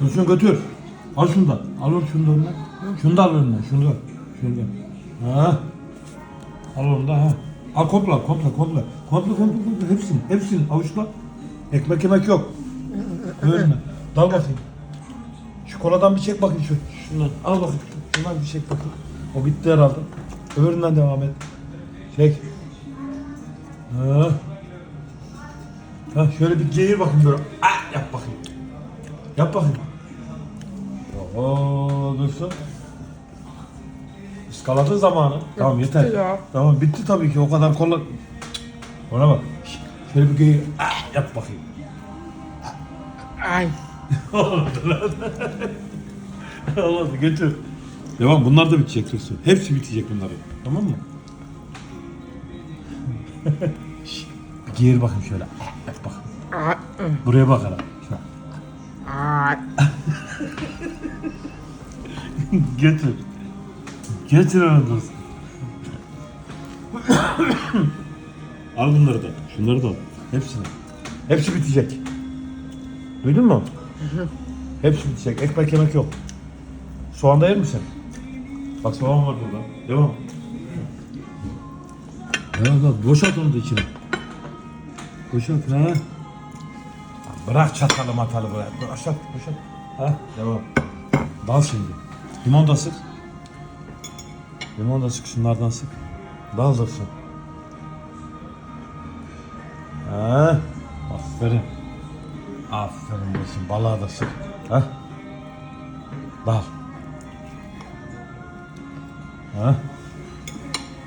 Dursun götür. Al şunu da. Al onu şunu da ondan. Şunu da al önünden. Şunu da. Şunu da. Ha. Al onu da ha. Al komple al komple komple. Komple komple komple. Hepsini. Hepsini avuçla. Ekmek yemek yok. Önüne. Dal bakayım. Şu koladan bir çek bakayım şu. Şundan. Al bakayım. Şundan bir çek bakayım. O bitti herhalde. Öbüründen devam et. Çek. Ha. Ha şöyle bir geğir bakayım böyle. Ah, yap bakayım. Yap bakayım. Oo dursun. Iskaladın zamanı. Tamam yeter. ya. Tamam bitti tabii ki o kadar kola. Ona bak. Şöyle bir geğir. Ah, yap bakayım. Ay. Olmadı götür. Devam bunlar da bitecek Dursun. Hepsi bitecek bunların. Tamam mı? Şş, bir geğir bakayım şöyle. Ah, Yap bakayım. Ay. Buraya bak hele. Ay. Götür. Götür onu al bunları da. Şunları da al. Hepsini. Hepsi bitecek. Duydun mu? Hepsi bitecek. Ekmek yemek yok. Soğan da yer misin? Bak soğan var burada. Devam. Devam bak. Boşalt onu da içine. Boşalt ha. Bırak çatalı matalı bırak. Boşalt boşalt. Ha devam. Dal şimdi. Limon da sık. Limon da sık şunlardan sık. Dal dursun. Ha. Aferin. Aferin dursun. Balığa da sık. Ha. Dal. Ha.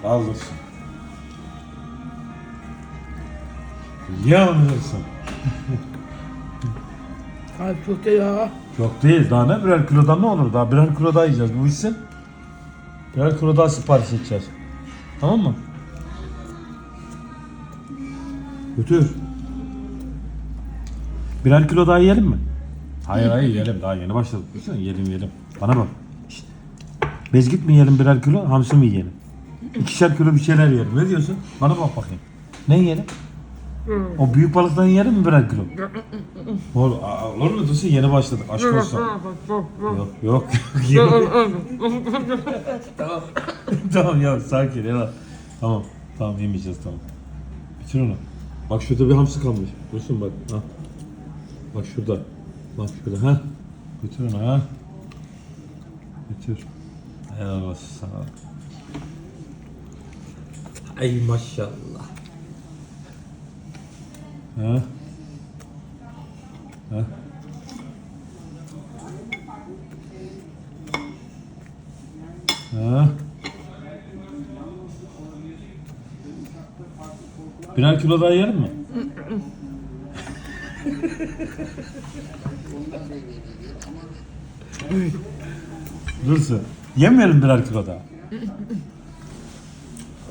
Dal dursun. Yanırsın. Ay çok da ya. Çok değil daha ne birer kilodan ne olur daha birer kilo daha yiyeceğiz bu işsin. Birer kilo daha sipariş edeceğiz. Tamam mı? Götür. Birer kilo daha yiyelim mi? Hayır hayır yiyelim daha yeni başladık. Düşünsene, Yiyelim yiyelim. Bana bak. Şişt. Bezgit mi yiyelim birer kilo hamsi mi yiyelim? İkişer kilo bir şeyler yiyelim. Ne diyorsun? Bana bak bakayım. Ne yiyelim? O büyük balıktan yiyelim mi birer kilo? Aa, olur mu Dursun? Yeni başladık. Aşk olsun. Yok yok. yok. tamam. tamam ya sakin ya. Tamam. Tamam yemeyeceğiz tamam. Bitir onu. Bak şurada bir hamsi kalmış. Dursun bak. Ha. Bak şurada. Bak şurada ha. Bitir onu ha. Bitir. Helal olsun sana. Ay maşallah. Ha. Ha. Ha. Birer kilo daha yiyelim mi? Dursun. Yemeyelim birer kilo daha.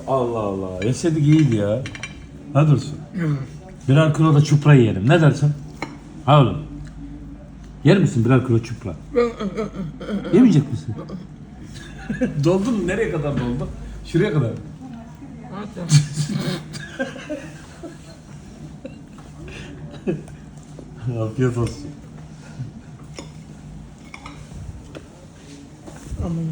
Allah Allah. Yeseydik iyiydi ya. Ha Dursun. Birer kilo da çupra yiyelim. Ne dersin? Ha oğlum. Yer misin birer kilo çupra? Yemeyecek misin? doldu mu? Nereye kadar doldu? Şuraya kadar. Afiyet olsun. Aman.